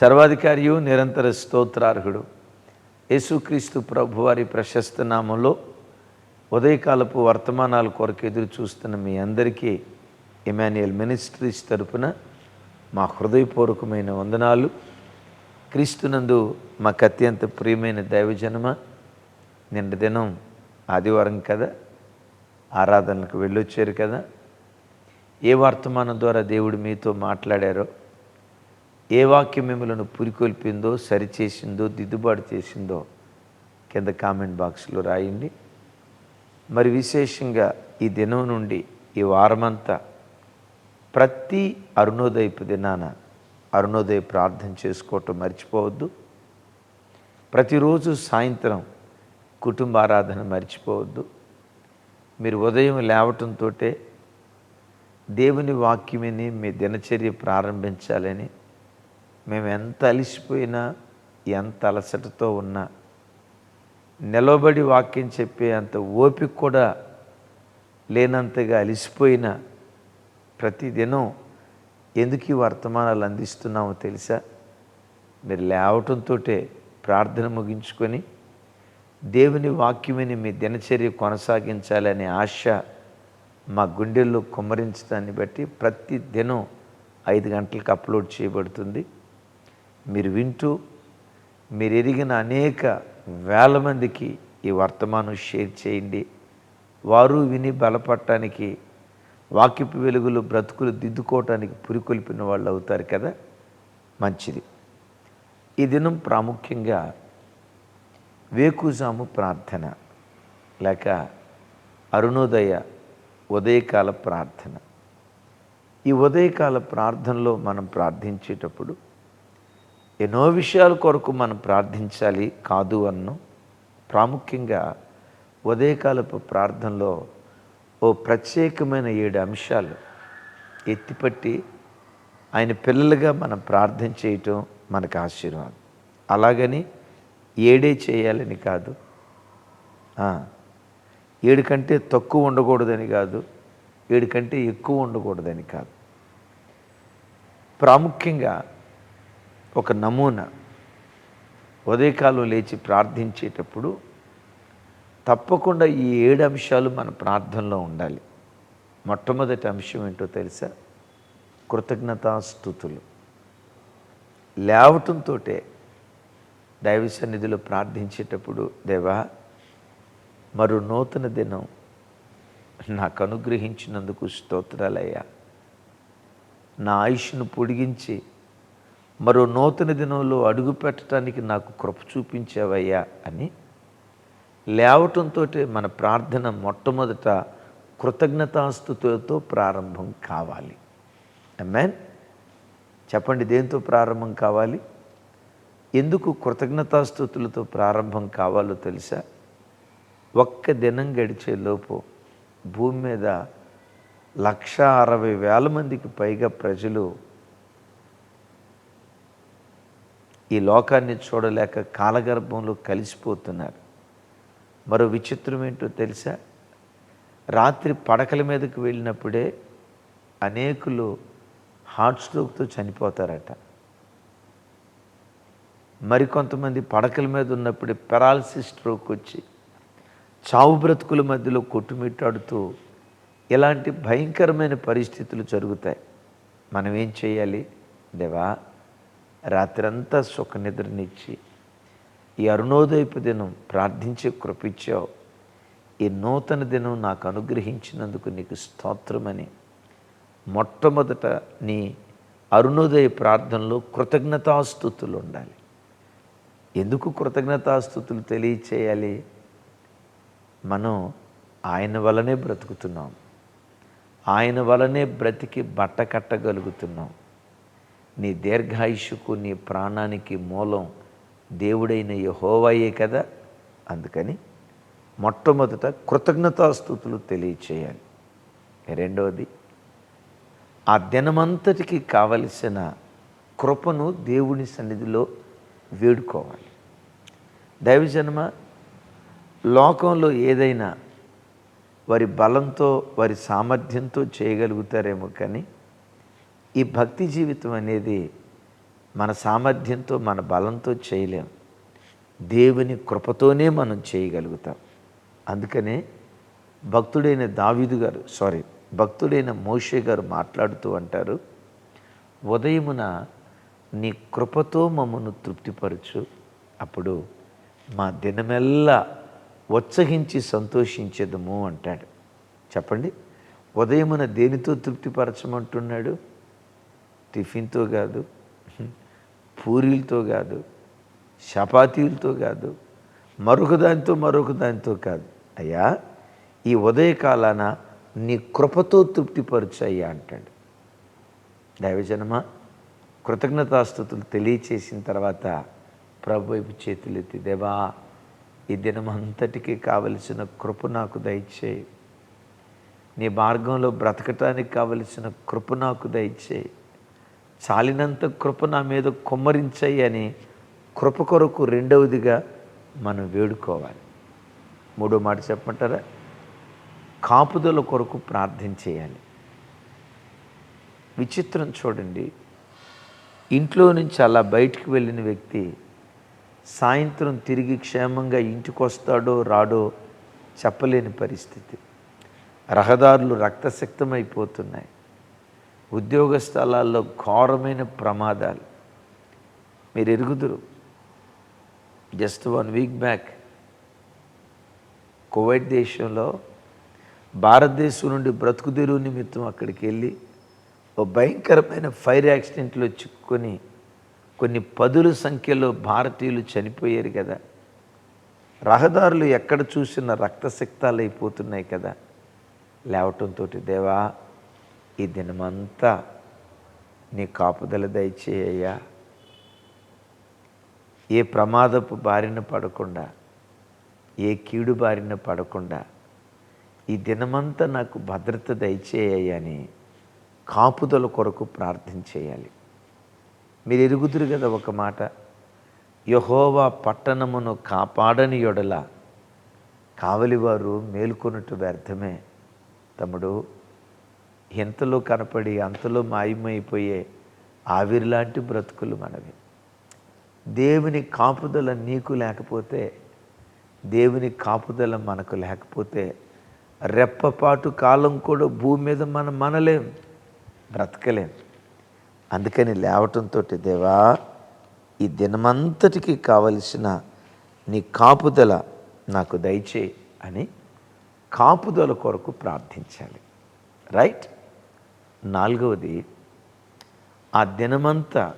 సర్వాధికారియు నిరంతర స్తోత్రార్హుడు. యేసుక్రీస్తు ప్రభువారి ప్రశస్త నామంలో ఉదయకాలపు వర్తమానాల కొరకు ఎదురు చూస్తున్న మీ అందరికీ ఇమాన్యుయల్ మినిస్ట్రీస్ తరపున మా హృదయపూర్వకమైన వందనాలు. క్రీస్తునందు మాకు అత్యంత ప్రియమైన దైవజనమ నిన్న దినం ఆదివారం కదా ఆరాధనలకు వెళ్ళొచ్చారు కదా. ఏ వర్తమానం ద్వారా దేవుడు మీతో మాట్లాడారో ఏ వాక్యం మిమ్మల్ని పురికొల్పిందో సరిచేసిందో దిద్దుబాటు చేసిందో కింద కామెంట్ బాక్స్లో రాయండి. మరి విశేషంగా ఈ దినం నుండి ఈ వారమంతా ప్రతి అరుణోదయపు దినాన అరుణోదయ ప్రార్థన చేసుకోవటం మర్చిపోవద్దు. ప్రతిరోజు సాయంత్రం కుటుంబ ఆరాధన మర్చిపోవద్దు. మీరు ఉదయం లేవటంతో దేవుని వాక్యమని మీ దినచర్య ప్రారంభించాలని మేము ఎంత అలిసిపోయినా ఎంత అలసటతో ఉన్నా నిలబడి వాక్యం చెప్పే అంత ఓపిక కూడా లేనంతగా అలిసిపోయిన ప్రతిదినం ఎందుకు ఈ వర్తమానాలు అందిస్తున్నామో తెలుసా? మీరు లేవటంతో ప్రార్థన ముగించుకొని దేవుని వాక్యమని మీ దినచర్య కొనసాగించాలనే ఆశ మా గుండెల్లో కుమ్మరించడాన్ని బట్టి ప్రతి దినం ఐదు గంటలకు అప్లోడ్ చేయబడుతుంది. మీరు వింటూ మీరు ఎరిగిన అనేక వేల మందికి ఈ వర్తమానం షేర్ చేయండి. వారు విని బలపడటానికి వాక్యపు వెలుగులు బ్రతుకులు దిద్దుకోవటానికి పురికొల్పిన వాళ్ళు అవుతారు కదా? మంచిది. ఈ దినం ప్రాముఖ్యంగా వేకుజాము ప్రార్థన లేక అరుణోదయ ఉదయకాల ప్రార్థన. ఈ ఉదయకాల ప్రార్థనలో మనం ప్రార్థించేటప్పుడు ఎన్నో విషయాల కొరకు మనం ప్రార్థించాలి కాదు అన్ను. ప్రాముఖ్యంగా ఉదయకాలపు ప్రార్థనలో ఓ ప్రత్యేకమైన ఏడు అంశాలు ఎత్తిపట్టి ఆయన పిల్లలుగా మనం ప్రార్థన చేయటం మనకు ఆశీర్వాదం. అలాగని ఏడే చేయాలని కాదు. ఏడు కంటే తక్కువ ఉండకూడదని కాదు. ఏడు కంటే ఎక్కువ ఉండకూడదని కాదు. ప్రాముఖ్యంగా ఒక నమూనా. ఉదయకాలం లేచి ప్రార్థించేటప్పుడు తప్పకుండా ఈ ఏడు అంశాలు మన ప్రార్థనలో ఉండాలి. మొట్టమొదటి అంశం ఏంటో తెలుసా? కృతజ్ఞతాస్థుతులు. లేవటంతో దైవ సన్నిధిలో ప్రార్థించేటప్పుడు దేవా మరో నూతన దినం నాకు అనుగ్రహించినందుకు స్తోత్రాలయ్యా. నా ఆయుష్ను పొడిగించి మరో నూతన దినంలో అడుగు పెట్టడానికి నాకు కృప చూపించావయ్యా అని లేవటంతో మన ప్రార్థన మొట్టమొదట కృతజ్ఞతాస్థుతులతో ప్రారంభం కావాలి. అమ్మాన్ చెప్పండి దేంతో ప్రారంభం కావాలి? ఎందుకు కృతజ్ఞతాస్థుతులతో ప్రారంభం కావాలో తెలుసా? ఒక్క దినం గడిచే లోపు భూమి మీద లక్ష అరవై వేల మందికి పైగా ప్రజలు ఈ లోకాన్ని చూడలేక కాలగర్భంలో కలిసిపోతున్నారు. మరో విచిత్రం ఏంటో తెలుసా? రాత్రి పడకల మీదకి వెళ్ళినప్పుడే అనేకులు హార్ట్ స్ట్రోక్తో చనిపోతారట. మరికొంతమంది పడకల మీద ఉన్నప్పుడే పెరాలసిస్ స్ట్రోక్ వచ్చి చావు బ్రతుకుల మధ్యలో కొట్టుమిట్టాడుతూ ఇలాంటి భయంకరమైన పరిస్థితులు జరుగుతాయి. మనం ఏం చేయాలి? దేవా రాత్రంతా సుఖ నిద్రనిచ్చి ఈ అరుణోదయపు దినం ప్రార్థించే కృపించావు ఈ నూతన దినం నాకు అనుగ్రహించినందుకు నీకు స్తోత్రమని. మొట్టమొదట నీ అరుణోదయ ప్రార్థనలో కృతజ్ఞతాస్థుతులు ఉండాలి ఎందుకు కృతజ్ఞతాస్థుతులు తెలియచేయాలి? మనం ఆయన వలనే బ్రతుకుతున్నాం. ఆయన వలనే బ్రతికి బట్ట కట్టగలుగుతున్నాం. నీ దీర్ఘాయుషుకు నీ ప్రాణానికి మూలం దేవుడైన యహోవాయే కదా? అందుకని మొట్టమొదట కృతజ్ఞతాస్థుతులు తెలియచేయాలి. రెండవది ఆ దినమంతటికి కావలసిన కృపను దేవుని సన్నిధిలో వేడుకోవాలి. దైవజన్మ లోకంలో ఏదైనా వారి బలంతో వారి సామర్థ్యంతో చేయగలుగుతారేమో కానీ ఈ భక్తి జీవితం అనేది మన సామర్థ్యంతో మన బలంతో చేయలేం. దేవుని కృపతోనే మనం చేయగలుగుతాం. అందుకనే భక్తుడైన దావీదు గారు సారీ భక్తుడైన మోషే గారు మాట్లాడుతూ అంటారు ఉదయమున నీ కృపతో మమ్మను తృప్తిపరచు. అప్పుడు మా దినమెల్లా ఉత్సహించి సంతోషించేదము అంటాడు. చెప్పండి ఉదయమున దేనితో తృప్తిపరచమంటున్నాడు? టిఫిన్తో కాదు పూరీలతో కాదు చపాతీలతో కాదు మరొక దానితో మరొక దానితో కాదు. అయ్యా ఈ ఉదయకాలాన నీ కృపతో తృప్తిపరచు అయ్యా అంటాడు. దైవజనమ కృతజ్ఞతాస్థుతులు తెలియచేసిన తర్వాత ప్రభు వైపు చేతులెత్తి దేవా ఈ దినమంతటికి కావలసిన కృప నాకు దయచేయి. నీ మార్గంలో బ్రతకటానికి కావలసిన కృప నాకు దయచేయి. చాలినంత కృప నా మీద కుమ్మరించాయి అని కృప కొరకు రెండవదిగా మనం వేడుకోవాలి. మూడో మాట చెప్పమంటారా? కాపుదల కొరకు ప్రార్థన చేయాలి. విచిత్రం చూడండి. ఇంట్లో నుంచి అలా బయటికి వెళ్ళిన వ్యక్తి సాయంత్రం తిరిగి క్షేమంగా ఇంటికి వస్తాడో రాడో చెప్పలేని పరిస్థితి. రహదారులు రక్తశక్తమైపోతున్నాయి ఉద్యోగ స్థలాల్లో ఘోరమైన ప్రమాదాలు. మీరు ఎరుగుదురు. Just one week back Kuwait దేశంలో భారతదేశం నుండి బ్రతుకుదెరువు నిమిత్తం అక్కడికి వెళ్ళి ఓ భయంకరమైన ఫైర్ యాక్సిడెంట్లో చిక్కుకొని కొన్ని పదుల సంఖ్యలో భారతీయులు చనిపోయారు కదా. రహదారులు ఎక్కడ చూసినా రక్తశక్తాలు అయిపోతున్నాయి కదా. లేవటంతో దేవా ఈ దినమంతా నీ కాపుదల దయచేయ్యా ఏ ప్రమాదపు బారిన పడకుండా ఏ కీడు బారిన పడకుండా ఈ దినమంతా నాకు భద్రత దయచేయని కాపుదల కొరకు ప్రార్థన చేయాలి. మీరు ఎరుగుదురు కదా ఒక మాట యహోవా పట్టణమును కాపాడని యొడల కావలివారు మేల్కొన్నట్టు వ్యర్థమే. తమ్ముడు ఎంతలో కనపడి అంతలో మాయమైపోయే ఆవిరిలాంటి బ్రతుకులు మనవి. దేవుని కాపుదల నీకు లేకపోతే దేవుని కాపుదల మనకు లేకపోతే రెప్పపాటు కాలం కూడా భూమి మీద మనం మనలేం బ్రతకలేం. అందుకని లేవటంతో దేవా ఈ దినమంతటికి కావలసిన నీ కాపుదల నాకు దయచేయి అని కాపుదల కొరకు ప్రార్థించాలి. రైట్? నాలుగవది ఆ దినమంతా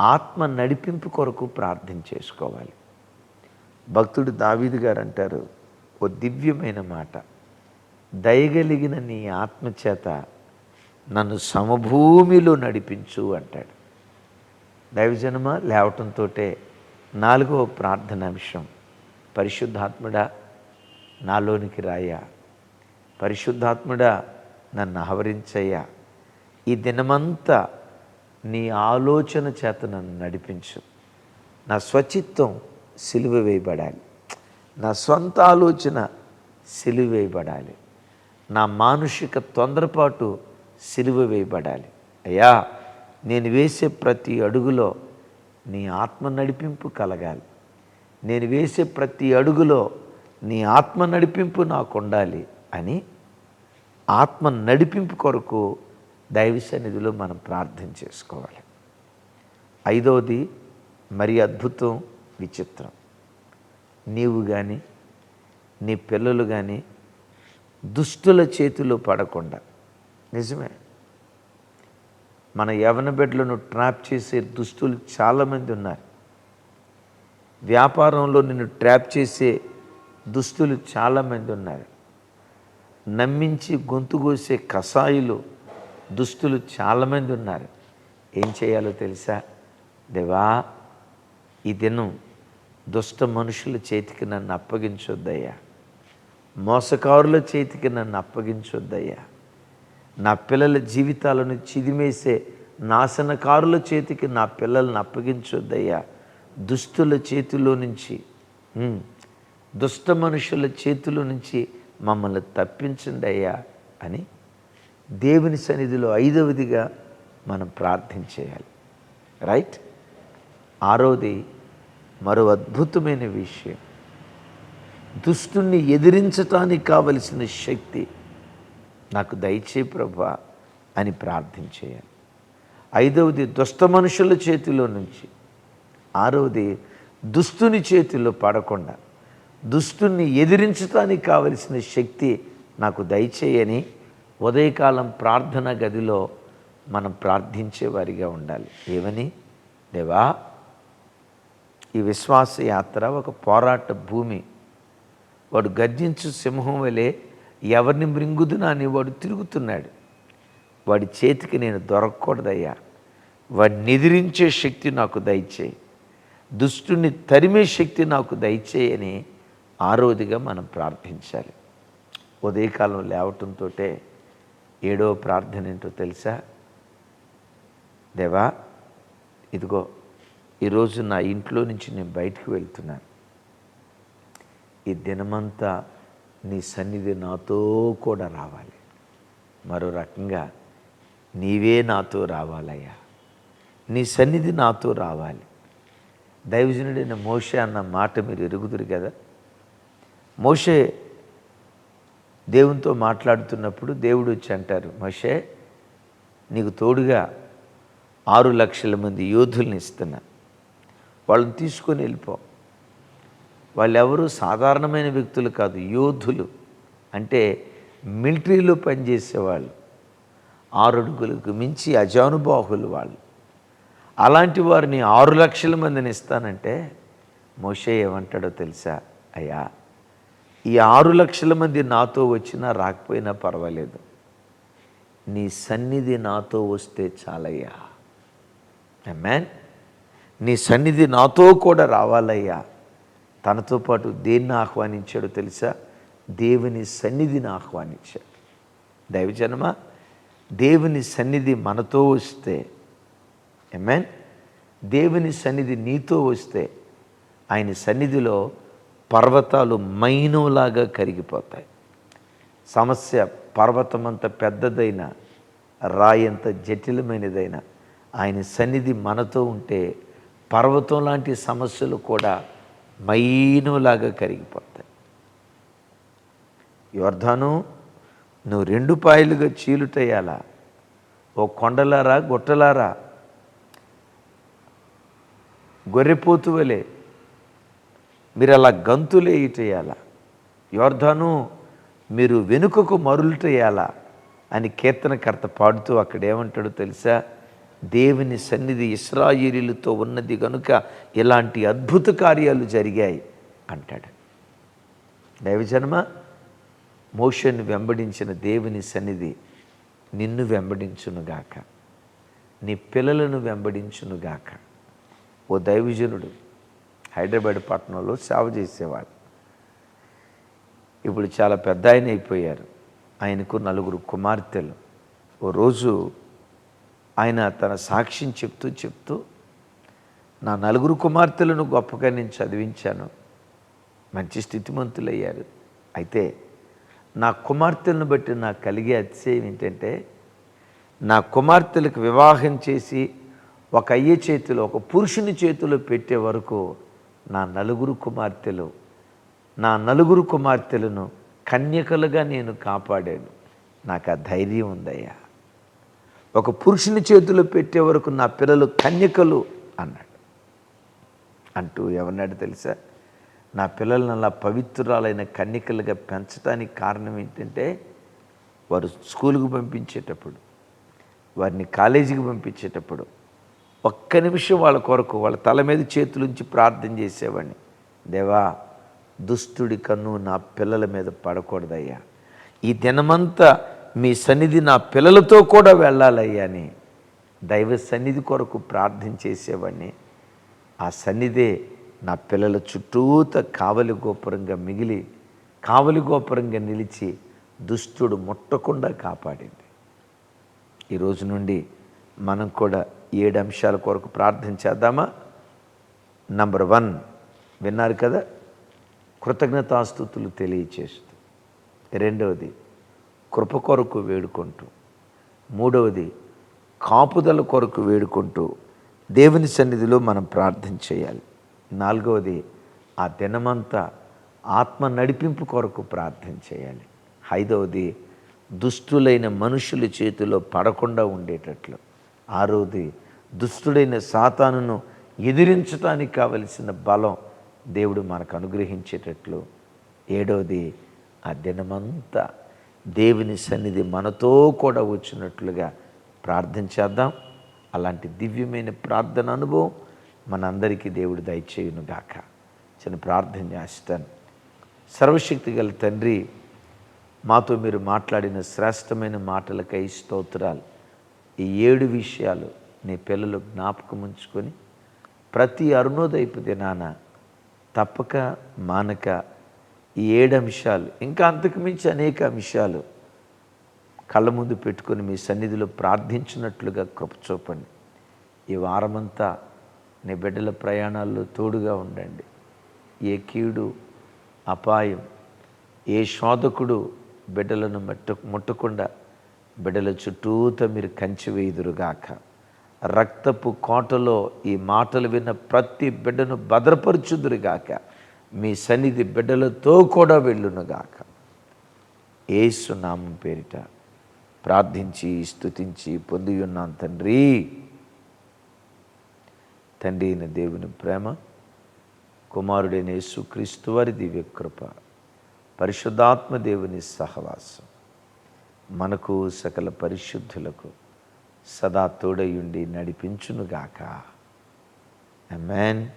ఆత్మ నడిపింపు కొరకు ప్రార్థన చేసుకోవాలి. భక్తుడు దావీదు గారు అంటారు ఓ దివ్యమైన మాట దయగలిగిన నీ ఆత్మచేత నన్ను సమభూమిలో నడిపించు అంటాడు. దైవజనమ లేవటంతో నాలుగవ ప్రార్థన అంశం. పరిశుద్ధాత్ముడా నాలోనికి రాయా. పరిశుద్ధాత్ముడా నన్ను ఆవరించయ్యా ఈ దినమంతా నీ ఆలోచన చేత నన్ను నడిపించు. నా స్వచిత్వం సిలువ వేయబడాలి. నా సొంత ఆలోచన సిలువ వేయబడాలి. నా మానుషిక తొందరపాటు సిలువ వేయబడాలి. అయ్యా నేను వేసే ప్రతి అడుగులో నీ ఆత్మ నడిపింపు కలగాలి. నేను వేసే ప్రతి అడుగులో నీ ఆత్మ నడిపింపు నాకు ఉండాలి అని ఆత్మ నడిపింపు కొరకు దైవ సన్నిధిలో మనం ప్రార్థన చేసుకోవాలి. ఐదవది మరి అద్భుతం విచిత్రం. నీవు కానీ నీ పిల్లలు కానీ దుష్టుల చేతిలో పడకుండా. నిజమే. మన యవన బిడ్డలను ట్రాప్ చేసే దుస్తులు చాలామంది ఉన్నారు. వ్యాపారంలో నిన్ను ట్రాప్ చేసే దుస్తులు చాలామంది ఉన్నారు. నమ్మించి గొంతు కోసే కషాయులు దుస్తులు చాలామంది ఉన్నారు. ఏం చేయాలో తెలుసా? దేవా ఈ దినం దుష్ట మనుషుల చేతికి నన్ను అప్పగించొద్దయ్యా. మోసకారుల చేతికి నన్ను అప్పగించొద్దయ్యా. నా పిల్లల జీవితాలను చిదిమేసే నాశనకారుల చేతికి నా పిల్లల్ని అప్పగించొద్దయ్యా. దుస్తుల చేతిలో నుంచి దుష్ట మనుషుల చేతిలో నుంచి మమ్మల్ని తప్పించండి అయ్యా అని దేవుని సన్నిధిలో ఐదవదిగా మనం ప్రార్థన చేయాలి. రైట్ ఆరోది మరో అద్భుతమైన విషయం. దుష్టుణ్ణి ఎదిరించటానికి కావలసిన శక్తి నాకు దయచే ప్రభా అని ప్రార్థన చేయాలి. ఐదవది దుష్ట మనుషుల చేతిలో నుంచి. ఆరవది దుస్తుని చేతిలో పడకుండా. దుస్తుని ఎదిరించడానికి కావలసిన శక్తి నాకు దయచేయని ఉదయకాలం ప్రార్థన గదిలో మనం ప్రార్థించేవారిగా ఉండాలి. ఏమని? దేవా ఈ విశ్వాస యాత్ర ఒక పోరాట భూమి. వాడు గర్జించు సింహం వలె ఎవరిని మృంగుదునా అని వాడు తిరుగుతున్నాడు. వాడి చేతికి నేను దొరకకూడదయ్యా. వాడిని ఎదిరించే శక్తి నాకు దయచేయి. దుష్టుని తరిమే శక్తి నాకు దయచేయని ఆరోదిగా మనం ప్రార్థించాలి. ఉదయకాలం లేవటంతో ఏడో ప్రార్థన ఏంటో తెలుసా? దేవా ఇదిగో ఈరోజు నా ఇంట్లో నుంచి నేను బయటికి వెళ్తున్నాను. ఈ దినమంతా నీ సన్నిధి నాతో కూడా రావాలి. మరో రకంగా నీవే నాతో రావాలయ్యా. నీ సన్నిధి నాతో రావాలి. దైవజనుడైన మోష అన్న మాట మీరు ఎరుగుదురు కదా? మోషే దేవునితో మాట్లాడుతున్నప్పుడు దేవుడు వచ్చి అంటారు మోషే నీకు తోడుగా ఆరు లక్షల మంది యోధుల్ని ఇస్తున్నా. వాళ్ళని తీసుకొని వెళ్ళిపో. వాళ్ళెవరూ సాధారణమైన వ్యక్తులు కాదు యోధులు. అంటే మిలిటరీలో పనిచేసేవాళ్ళు. ఆరు అడుగులకు మించి అజానుబాహులు వాళ్ళు. అలాంటి వారిని ఆరు లక్షల మందిని ఇస్తానంటే మోషే ఏమంటాడో తెలుసా? అయ్యా ఈ ఆరు లక్షల మంది నాతో వచ్చినా రాకపోయినా పర్వాలేదు. నీ సన్నిధి నాతో వస్తే చాలయ్యా. మ్యాన్ నీ సన్నిధి నాతో కూడా రావాలయ్యా. తనతో పాటు దేన్ని ఆహ్వానించాడో తెలుసా? దేవుని సన్నిధిని ఆహ్వానించాడు. దైవజనమా? దేవుని సన్నిధి మనతో వస్తే. ఎమెన్ దేవుని సన్నిధి నీతో వస్తే. ఆయన సన్నిధిలో పర్వతాలు మైనంలాగా కరిగిపోతాయి. సమస్య పర్వతమంత పెద్దదైన రాయంత జటిలమైనదైన ఆయన సన్నిధి మనతో ఉంటే పర్వతం లాంటి సమస్యలు కూడా మైనులాగా కరిగిపోతాయి. యోర్ధాను నువ్వు రెండు పాయలుగా చీలుటయ్యాలా? ఓ కొండలారా గుట్టలారా? గొర్రెపోతు వలె మీరు అలా గంతులేయుటేయాలా యోర్ధను మీరు వెనుకకు మరులుటేయాలా? అని కీర్తనకర్త పాడుతూ అక్కడ ఏమంటాడో తెలుసా? దేవుని సన్నిధి ఇస్రాయేలీలతో ఉన్నది కనుక ఇలాంటి అద్భుత కార్యాలు జరిగాయి అంటాడు. దైవజన్మ మోషను వెంబడించిన దేవుని సన్నిధి నిన్ను వెంబడించునుగాక. నీ పిల్లలను వెంబడించునుగాక. ఓ దైవజనుడు హైదరాబాద్ పట్టణంలో సేవ చేసేవాడు ఇప్పుడు చాలా పెద్ద ఆయన అయిపోయారు. ఆయనకు నలుగురు కుమార్తెలు. ఓ రోజు ఆయన తన సాక్ష్యం చెప్తూ చెప్తూ నా నలుగురు కుమార్తెలను గొప్పగా నేను చదివించాను. మంచి స్థితిమంతులయ్యారు. అయితే నా కుమార్తెలను బట్టి నాకు కలిగే అతిశయం ఏంటంటే నా కుమార్తెలకు వివాహం చేసి ఒక అయ్య చేతిలో ఒక పురుషుని చేతిలో పెట్టే వరకు నా నలుగురు కుమార్తెలు నా నలుగురు కుమార్తెలను కన్యకలుగా నేను కాపాడాను. నాకు ఆ ధైర్యం ఉందయ్యా. ఒక పురుషుని చేతిలో పెట్టే వరకు నా పిల్లలు కన్యకలు అన్నాడు. అంటూ ఎవరినాడు తెలుసా? నా పిల్లలను అలా పవిత్రురాలైన కన్యకలుగా పెంచడానికి కారణం ఏంటంటే వారు స్కూల్కి పంపించేటప్పుడు వారిని కాలేజీకి పంపించేటప్పుడు ఒక్క నిమిషం వాళ్ళ కొరకు వాళ్ళ తల మీద చేతులుంచి ప్రార్థన చేసేవాడిని. దేవా దుష్టుడి కన్ను నా పిల్లల మీద పడకూడదయ్యా. ఈ దినమంతా మీ సన్నిధి నా పిల్లలతో కూడా వెళ్ళాలయ్యా అని దైవ సన్నిధి కొరకు ప్రార్థన చేసేవాడిని. ఆ సన్నిధే నా పిల్లల చుట్టూత కావలి గోపురంగా మిగిలి కావలి గోపురంగా నిలిచి దుష్టుడు ముట్టకుండా కాపాడింది. ఈ రోజు నుండి మనం కూడా ఏడు అంశాల కొరకు ప్రార్థన చేద్దామా? నంబర్ వన్ విన్నారు కదా? కృతజ్ఞతాస్థుతులు తెలియచేస్తూ. రెండవది కృప కొరకు వేడుకుంటూ. మూడవది కాపుదల కొరకు వేడుకుంటూ దేవుని సన్నిధిలో మనం ప్రార్థన చేయాలి. నాలుగవది ఆ దినమంతా ఆత్మ నడిపింపు కొరకు ప్రార్థన చేయాలి. ఐదవది దుష్టులైన మనుషుల చేతిలో పడకుండా ఉండేటట్లు. ఆరోది దుష్టుడైన సాతానును ఎదిరించడానికి కావలసిన బలం దేవుడు మనకు అనుగ్రహించేటట్లు. ఏడవది ఆ దినమంతా దేవుని సన్నిధి మనతో కూడా వచ్చినట్లుగా ప్రార్థన చేద్దాం. అలాంటి దివ్యమైన ప్రార్థన అనుభవం మనందరికీ దేవుడు దయచేయునుగాక. చిన్న ప్రార్థన చేస్తాను. సర్వశక్తి గల తండ్రి మాతో మీరు మాట్లాడిన శ్రేష్టమైన మాటలకై స్తోత్రాలు. ఈ ఏడు విషయాలు నీ పిల్లలు జ్ఞాపకం ఉంచుకొని ప్రతి అరుణోదయపు దినాన తప్పక మానక ఈ ఏడు అంశాలు ఇంకా అంతకు మించి అనేక అంశాలు కళ్ళ ముందు పెట్టుకొని మీ సన్నిధిలో ప్రార్థించినట్లుగా కృప చూపండి. ఈ వారమంతా నీ బిడ్డల ప్రయాణాల్లో తోడుగా ఉండండి. ఏ కీడు అపాయం ఏ శోధకుడు బిడ్డలను మట్టు ముట్టకుండా బిడ్డల చుట్టూత మీరు కంచి వేయుదురుగాక. రక్తపు కోటలో ఈ మాటలు విన్న ప్రతి బిడ్డను భద్రపరచుదురుగాక. మీ సన్నిధి బిడ్డలతో కూడా వెళ్ళునుగాక. ఏసు నామం పేరిట ప్రార్థించి స్థుతించి పొంది ఉన్నాం తండ్రి. తండ్రి అయిన దేవుని ప్రేమ కుమారుడైన యేసుక్రీస్తు వారి దివ్యకృప పరిశుద్ధాత్మ దేవుని సహవాసం. మనకు సకల పరిశుద్ధులకు సదా తోడయుండి నడిపించునుగాక. మ్యాన్